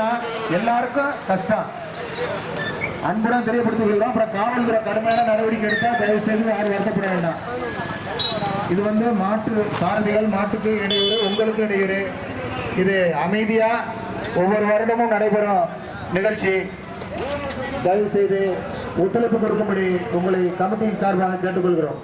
இல்லைன்னா எல்லாருக்கும் கஷ்டம். அன்புடன் தெரியப்படுத்திக் கொள்கிறோம். அப்புறம் காவல்துறை கடுமையான நடவடிக்கை எடுத்தால் தயவு செய்து யாரும் வருத்தப்பட வேண்டாம். இது வந்து மாட்டு சாரதிகள் மாட்டுக்கு இடையூறு உங்களுக்கு இடையூறு. இது அமைதியா ஒவ்வொரு வருடமும் நடைபெறும் நிகழ்ச்சி. தயவு செய்து ஒத்துழைப்பு கொடுக்கும்படி உங்களை கமிட்டியின் சார்பாக கேட்டுக்கொள்கிறோம்.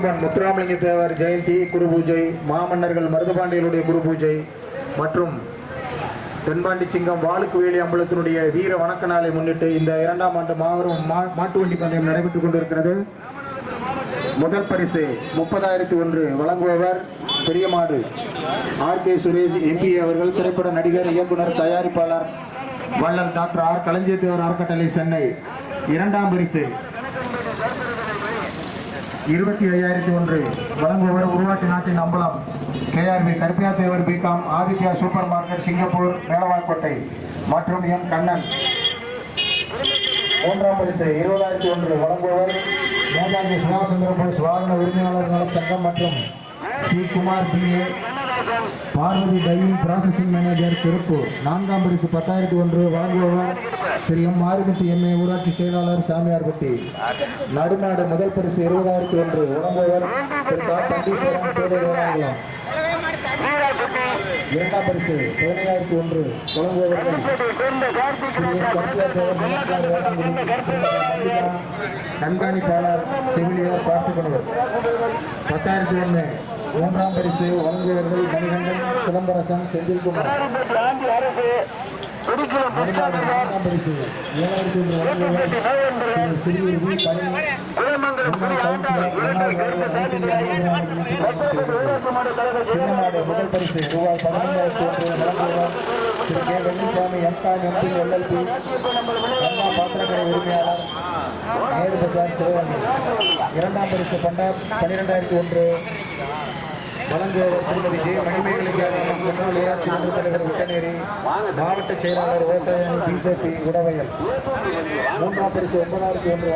பசும்பன் முத்துராமலிங்க தேவர் ஜெயந்தி குரு பூஜை மாமன்னர்கள் மருதபாண்டியருடைய குரு பூஜை மற்றும் தென்பாண்டி சிங்கம் வாளுக்கு வேலி அம்பலத்தினுடைய வீர வணக்க நாளை முன்னிட்டு இந்த இரண்டாம் ஆண்டு மாபெரும் மா- மாட்டு வண்டி பந்தயம் நடைபெற்றுக் கொண்டிருக்கிறது. முதல் பரிசு முப்பதாயிரத்தி ஒன்று வழங்குபவர் Periyamadu R. K. Suresh MP அவர்கள் திரைப்பட நடிகர் இயக்குனர் தயாரிப்பாளர் வள்ளல் டாக்டர் ஆர். களஞ்சியத்தேவர் அறக்கட்டளை சென்னை. இரண்டாம் பரிசு இருபத்தி ஐயாயிரத்தி ஒன்று வழங்குபவர் உருவாக்கி நாட்டின் Ambalam. KRP Karuppiya Thevar B Com Aditya super market Singapore Melavakottai மற்றும் எம் கண்ணன். மூன்றாம் பரிசு இருபதாயிரத்தி ஒன்று வழங்குபவர் நேதாஜி சுபாஷ் சந்திர போஸ் வாகன உரிமையாளர் நலச்சங்கம் மற்றும் C. Kumar B A Parvathi dyeing processing manager Tiruppur. நான்காம் பரிசு பத்தாயிரத்தி ஒன்று வழங்குபவர் திரு எம் மாரிமுத்து எம்ஏ ஊராட்சி செயலாளர் சாமியார்பட்டி நடுநாடு முதல் பரிசு இருபதாயிரத்தி ஒன்று வழங்குபவர் திரு கா பண்டீஸ்வரன் பேரை வேளாங்கலம் இரண்டாம் பரிசு பதினையாயிரத்தி ஒன்று வழங்குபவர்கள் கண்காணிப்பாளர் செவிலியர் பார்த்துக்கொள்வர். பத்தாயிரத்தி ஒன்று மூன்றாம் பரிசு வழங்குபவர்கள் மணிகண்டன் சிதம்பரசன் செந்தில்குமார். நான்காம் பரிசு ஏழாயிரத்தி ஒன்று வழங்குபவர் திரு சின்னமாடு முதல் பரிசு ரூபாய் பதினைந்தாயிரத்தி ஒன்று Thiru K. Vellisamy M Com MP LLB பாத்திரக்கடை உரிமையாளர் ஆயிரத்தி பஜார் இரண்டாம் பரிசு பண்டா பன்னிரெண்டாயிரத்தி ஒன்று வழங்குபவர் திருமதி ஜெய மணிமேகலை முன்னாள் தலைவர் விட்டநேரி மாவட்ட செயலாளர் விவசாய பிஜேபி உடவையல் மூன்றாம் பரிசு ஒன்பதாயிரத்தி ஒன்று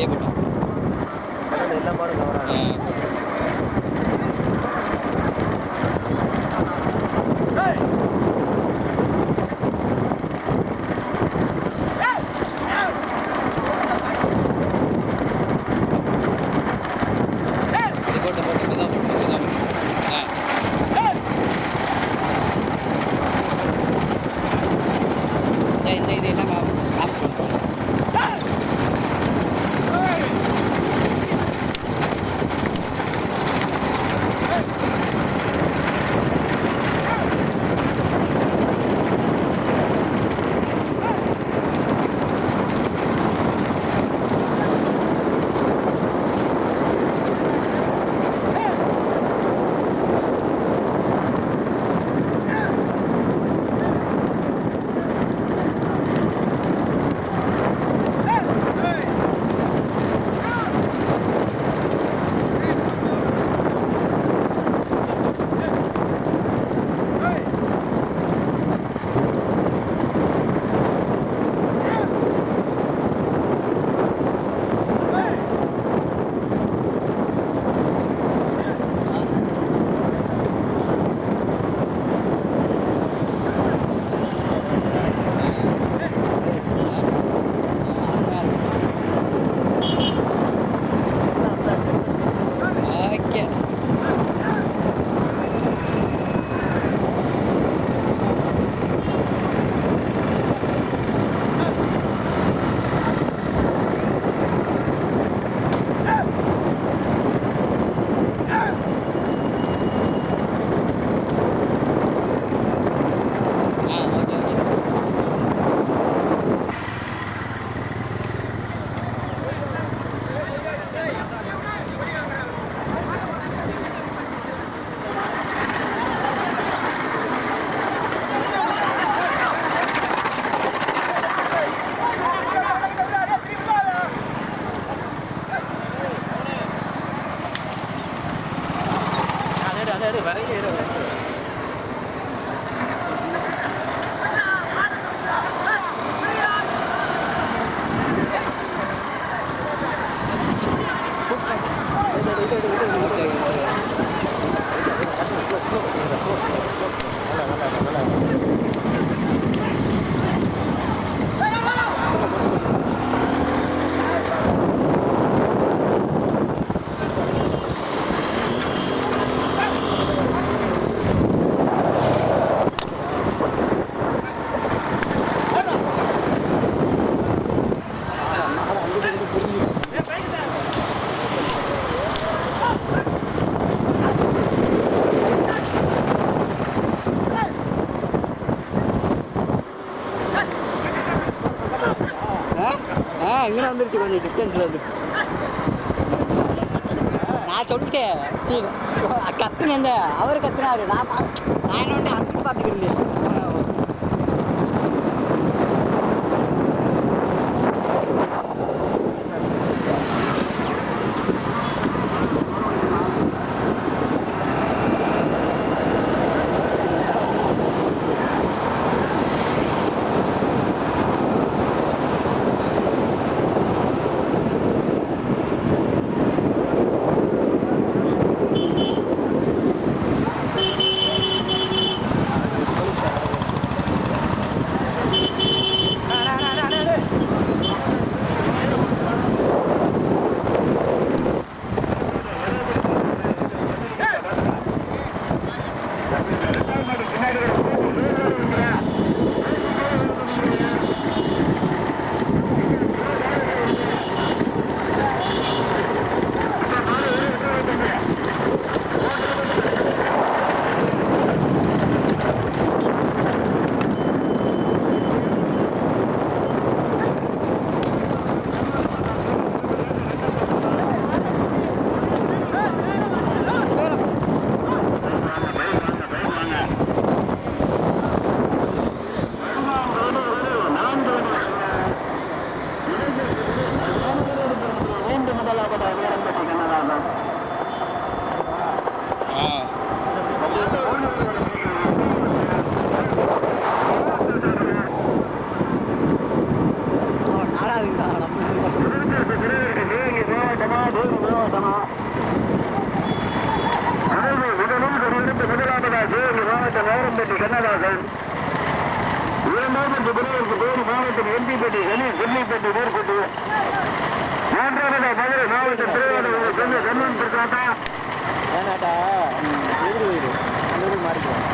я говорю, வந்துருச்சு கொஞ்சம் டிஸ்டன்ஸில் வந்துருக்கு நான் சொல்லிட்டேன் சரி கத்துனேன் அவர் கத்துனாரு. நான் நான் என்ன வேணாட்டா எதிர் வீடு எதிர் மாறிக்கிறோம்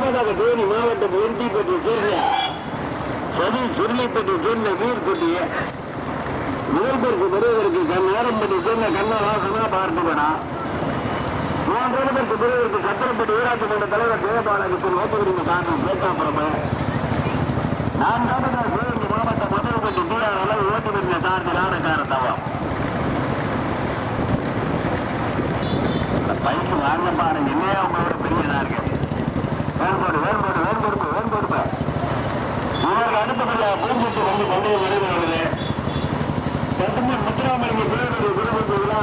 பாபநாத தேனி மாவட்டம் எம்பிப்பட்டி சேர்ந்த சதி சுருளைப்பட்டி சேர்ந்த வீர்பட்டிய வீர்பருக்கு பெறுவதற்கு கண் நேரம்பட்டி சேர்ந்த கண்ணவாசனா பார்த்துவனா மூன்று பேருக்கு பெறுவதற்கு சத்திரப்பட்டி ஊராட்சி மன்ற தலைவர் ஜெயபாலகத்தில் ஓட்டுகின்ற காரணம் பேசாப்புறமே நான் காரணம் சிவகங்கை மாவட்டம் மதுரைப்பட்டி தீரான அளவு ஓட்டுகின்ற காரணத்திலான காரணத்தவம் பைக்கு வாங்கப்பான என்னையா உங்களோட பெரியதா இருக்கேன் வேறுபாடு வேறுபாடு வேறுபடுமை வேறுபடுமை இவர்கள் அனுப்பப்பட்ட பூஞ்சத்து வந்து கொண்டு விளைவுகிறது சட்டமன் முத்துராமலிங்க பிள்ளைகளுடைய விரும்புகிறீர்களா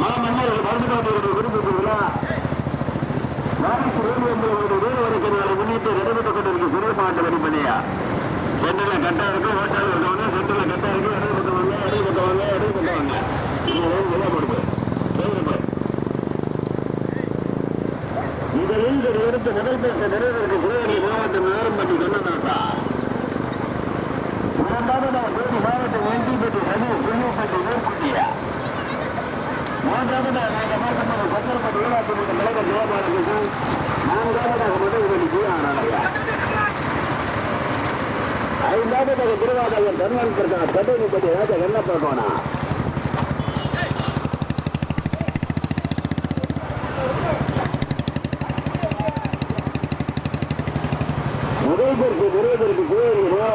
மாமன்னர் பரந்துகாட்டியுடைய விரும்புகிறீர்களா வாரிசு வேலு என்பவருடைய வேறு வரைக்கிறவர்களை முன்னிட்டு நடைபெற்றுக் கொண்டிருக்க சிறு மாவட்ட வெளிப்பணியா சென்டரில் கட்டா இருக்கு ஓட்டாளர் இருக்கவங்க சென்டரில் கட்டா இருக்கு இடைப்பட்டவங்க இடைப்பட்டவங்க இடைப்பட்டவங்க இடைப்பட்டவங்க கருத்து நிறைவேற்ற நிறைவேற்கு சிவகங்கை மாவட்டம் நேரம்பட்டி கண்ணதாசா இரண்டாவதாக தேனி மாவட்டம் என்டிபட்டி சனி புள்ளிப்பட்டி நூற்குட்டியா மூன்றாவதாக நாங்கள் மாற்றப்பட்ட ஊராட்சி மன்ற தலைவர் நான்காவதாக முதல்வெளி ஜி ஐந்தாவதாக திருவாதாயம் தன்வன் பிரகாஷ் கட்டணிப்பட்டி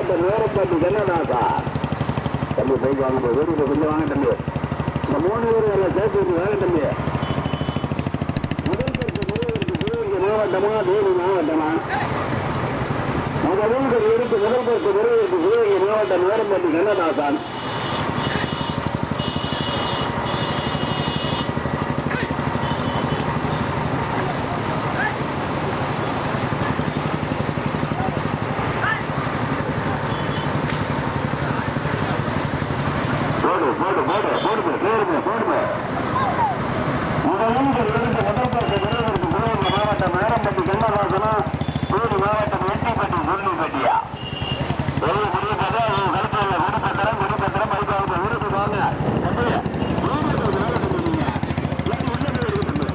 அந்த மாவட்டம் நேரப்பாட்டி தம்பி போய் வாங்க போய் கொஞ்சம் வாங்க தம்பி. இந்த மூணு பேரும் எல்லாம் சேர்த்து விட்டு வாங்க தம்பி. முதல்வருக்கு விரைவருக்கு சிவகங்கை மாவட்டமா தேனி மாவட்டமா? முதல்வருக்கு இருக்கு முதல்வருக்கு விரைவருக்கு சிவகங்கை மாவட்டம் கண்ணதாசான் போடு போடு போடு போடுமே போடுமே போடுமே முதலில் இருந்து முதல் பரிசு பெறுவதற்கு சிவகங்கை மாவட்டம் மேரம்பட்டி கண்ணதாசனா தேனி மாவட்டம் எட்டிப்பட்டி முருளிப்பட்டியா பெரிய பெரிய கதை கருத்தில் விடுபத்திரம் விடுபத்திரம் அதுக்கு விடுப்பு வாங்க தம்பி, வீட்டுக்கு ஒரு வேலை செஞ்சுருக்கீங்க. இல்லாட்டி உள்ள போய் இருங்க தம்பி.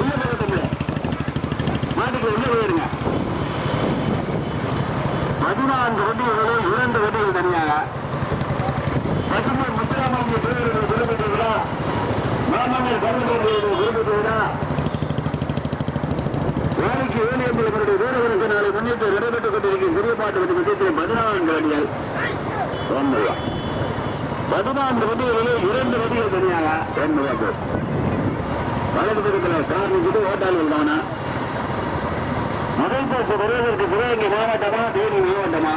உள்ள போங்க தம்பி. மாட்டுக்கு உள்ள போயிருங்க பதினான்கு வண்டிகளில் இரண்டு வண்டிகள் தனியாக பசுமை முத்துராமலிங்க தேவர்கள் விரும்புகிறீர்களா மாமன்னர் கருணாநிதியை விரும்புகிறீர்களா வேலைக்கு வேலையம்பலவருடைய நாளை முன்னிட்டு நடைபெற்றுக் கொண்டிருக்கும் சிறிய பாட்டு வண்டி பதினான்கு வண்டிகள் ஒன்றுவா பதினான்கு வண்டிகளில் இரண்டு வண்டிகள் தனியாக ரெண்டு பேர் வலது பக்கத்தில் கார் நிற்கிட்டு ஓட்டாளிகள் தானா? முதல் பரிசு பெறுவதற்கு சிவகங்கை மாவட்டமா தேனி மாவட்டமா?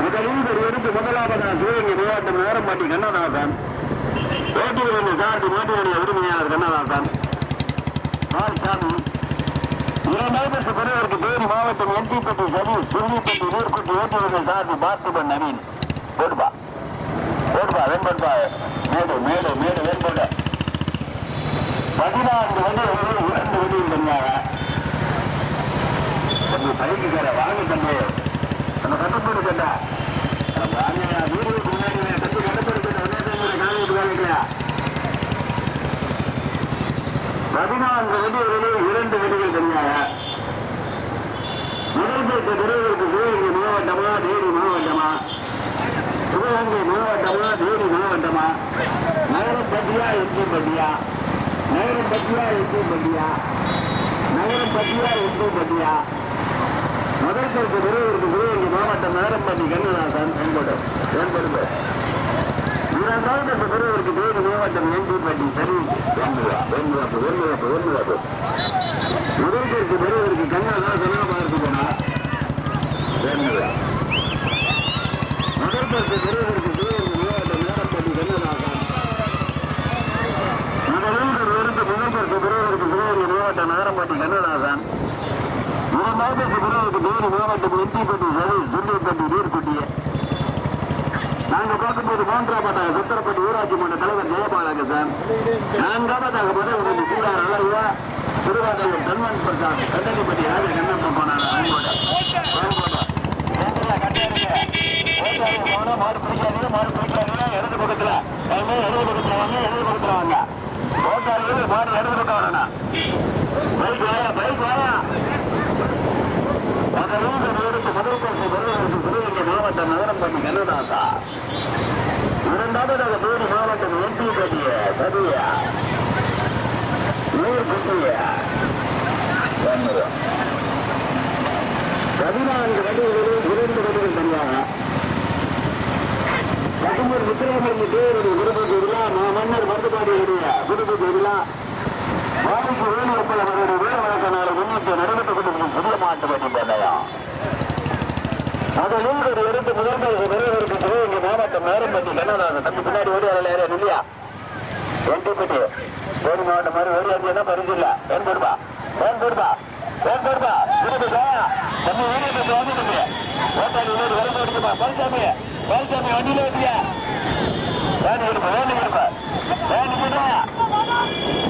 முதலில் ஒரு எடுத்து முதலாவதாக சிவகங்கை மாவட்டம் நேரம்பாட்டி கண்ணதாசன். ஓட்டில் வந்து சார்ஜ் மாட்டுடைய உரிமையாளர் கண்ணதாசன். சாமி இரண்டாவது பெறுவதற்கு மாவட்டம் எம்பிப்பட்டி சரி சுருளிப்பட்டி நீர்க்குட்டி ஓட்டி வந்து சார்ஜ் பார்த்திபன் நவீன். போடுப்பா போடுப்பா வெண்படுப்பா. மேடு மேடு மேடு வெண்படு பதினான்கு வண்டிகள் இரண்டு வண்டியில் தந்தாங்க தம்பி பைக்குக்கார வாங்க தம்பி. நம்ம கட்டுப்பாடு கேட்டா வாங்க வீடுகளுக்கு முன்னாடி தம்பி கட்டுப்பாடு கேட்ட உடனே காலையில் வாங்கிக்கல பதினான்கு வண்டிகளில் இரண்டு வண்டிகள் தனியாக முதல் பேச விரைவிற்கு சிவகங்கை மாவட்டமா தேனி மாவட்டமா சிவகங்கை மாவட்டமா தேனி மாவட்டமா நகரம் பட்டியா பட்டியா நகரம் பட்டியா எட்டு பட்டியா நகரம் பட்டியா எட்டு பட்டியா முதல் பரிசு பெறுவதற்கு மாவட்டம் நகரம் நகரம்பட்டி கண்ணதாசன் என்பது. என்பது இரண்டாவது பரிசு பெறுவதற்கு தேனி மாவட்டம் எம்பிப்பட்டி சரி வெண்முகா வெண்முகாப்பு வெண்முகாப்பு வெண்முகாப்பு முதல் பரிசு கண்ணதாசனா பார்த்து போனார் வெண்முகா முதல் பரிசு பெறுவதற்கு சிவகங்கை மாவட்டம் நகரம்பட்டி கண்ணதாசன் முதலில் இருந்து முதல் பரிசு பெறுவதற்கு சிவகங்கை மாவட்டம் நகரம்பட்டி கண்ணதாசன் இரண்டாவது பிரிவுக்கு தேனி மாவட்டம் எட்டிப்பட்டி சரி சுண்டிப்பட்டி நீர்க்குட்டிய நாங்க பார்க்கும்போது மூன்றாவதாக சுத்தரப்பட்டி ஊராட்சி மன்ற தலைவர் ஜெயபாலகிருஷ்ணன் நான்காவதாக முதல்வர் சீரார் அழகுவா திருவாரூர் தன்வன் பிரசாத் கண்டனிப்பட்டி ராஜ கண்ணப்பன் போனார் மாடு பிடிக்காதீங்க மாடு பிடிக்காதீங்க இடது பக்கத்துல அவங்க இடது பக்கத்துல வாங்க இடது பக்கத்துல வாங்க மாடு இடது பக்கம் வரணும் பைக் வாயா பைக் வாயா முதலில் எடுத்து முதல் பரிசு பெறுவதற்கு சிவகங்கை மாவட்டம் நகரம்பட்டி கண்ணதாசா இரண்டாவதாக தேனி மாவட்டம் எம்பி பட்டிய சதியா நீர் குட்டிய பதினான்கு வண்டிகளில் இரண்டு வண்டிகள் தனியாக பதிமூணு முத்திராமலிங்க தேவருடைய விருப்பத்து விழா மன்னர் மருத்துவாடியுடைய விருப்பத்து விழா வாடிக்கு வேணுப்பல் அவருடைய வீர வழக்க முன்னிட்டு நடைபெற்றுக் கொண்டிருக்கும் புதிய மாட்டு வருகின்றனையா பந்தயம் முதலில் ஒரு எடுத்து முதல் பரிசு பெறுவதற்கு சிவகங்கை மாவட்டம் நேரம்பட்டி கண்ணதாசன் தம்பி பின்னாடி ஓடி வரல யாரும் இல்லையா? எட்டுப்பட்டி தேனி மாவட்டம் மாதிரி ஓடி வந்தீங்கன்னா பரிசு இல்ல ஏன் போடுப்பா. ஏன் போடுப்பா. ஏன் போடுப்பா. வீட்டுக்கு தம்பி வீடு வந்து தம்பி ஓட்டாளி இன்னொரு வரம்பு எடுத்துப்பா பழனிசாமி பழனிசாமி வண்டியில வச்சியா வேணும் இருப்பா வேணும் இருப்பா வேணும் இருப்பா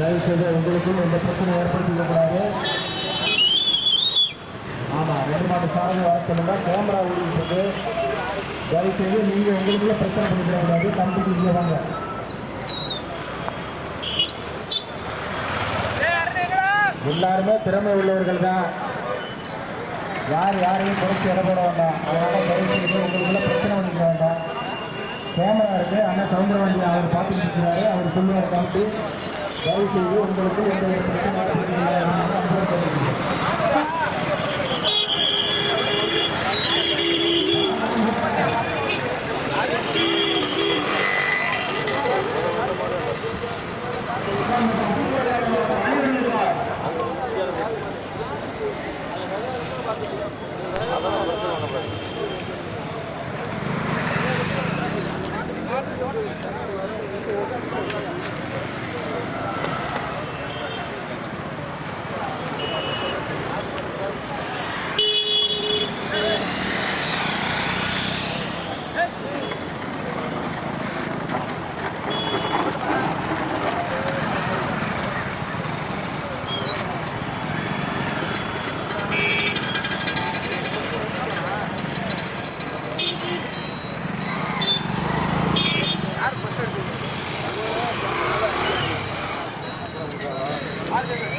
தயவுசெய்து உங்களுக்கும் எந்த பிரச்சனை ஏற்படுத்திக்கக்கூடாது ஆமாம் ரெண்டு மாட்டு சாரதி வளர்க்கணும்னா கேமரா ஓடிட்டு தயவுசெய்து நீங்கள் உங்களுக்குள்ள பிரச்சனை பண்ணிக்கிறக்கூடாது தம்பிக்கு இங்கே வாங்க. எல்லாருமே திறமை உள்ளவர்கள் தான். யார் யாரையும் குறைச்சி இடப்பட வேண்டாம். அதனால தயவு செய்து உங்களுக்குள்ள பிரச்சனை பண்ணிக்க வேண்டாம். கேமரா இருக்குது அண்ணன் சவுந்தரவாண்டி அவர் பார்த்துட்டு இருக்கிறாரு. அவர் சொல்லுவார் பார்த்து தயவு செய்து உங்களுக்கு எந்த ஒரு பிரச்சனை ஏற்படுத்தக்கூடாது. Hadi.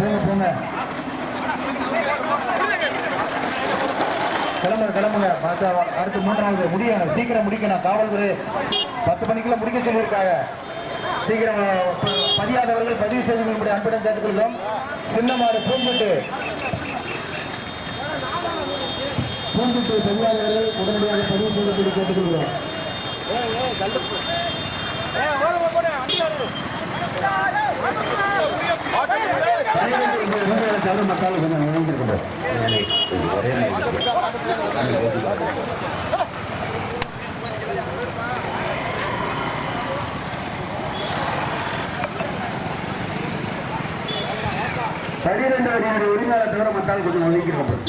போங்க போங்க. கிளம்புற கிளம்புங்க. பார்த்தா அடுத்து மூன்றாவது முடியணும். சீக்கிரம் முடிக்கணும். காவல்துறை பத்து மணிக்குள்ள முடிக்க சொல்லியிருக்காங்க. சீக்கிரம் பதியாதவர்கள் பதிவு செய்து கொள்ளும்படி அன்புடன் கேட்டுக்கொள்கிறோம். சின்னமாறு பூந்துட்டு பூந்துட்டு பதியாதவர்கள் உடனடியாக பதிவு செய்து கேட்டுக்கொள்கிறோம். மக்கள் கொஞ்சம் இணைந்திருக்கிறோம் பனிரெண்டு வரையான உரிமையாளர் தவிர மக்கள் கொஞ்சம் ஒதுக்கிருக்கோம்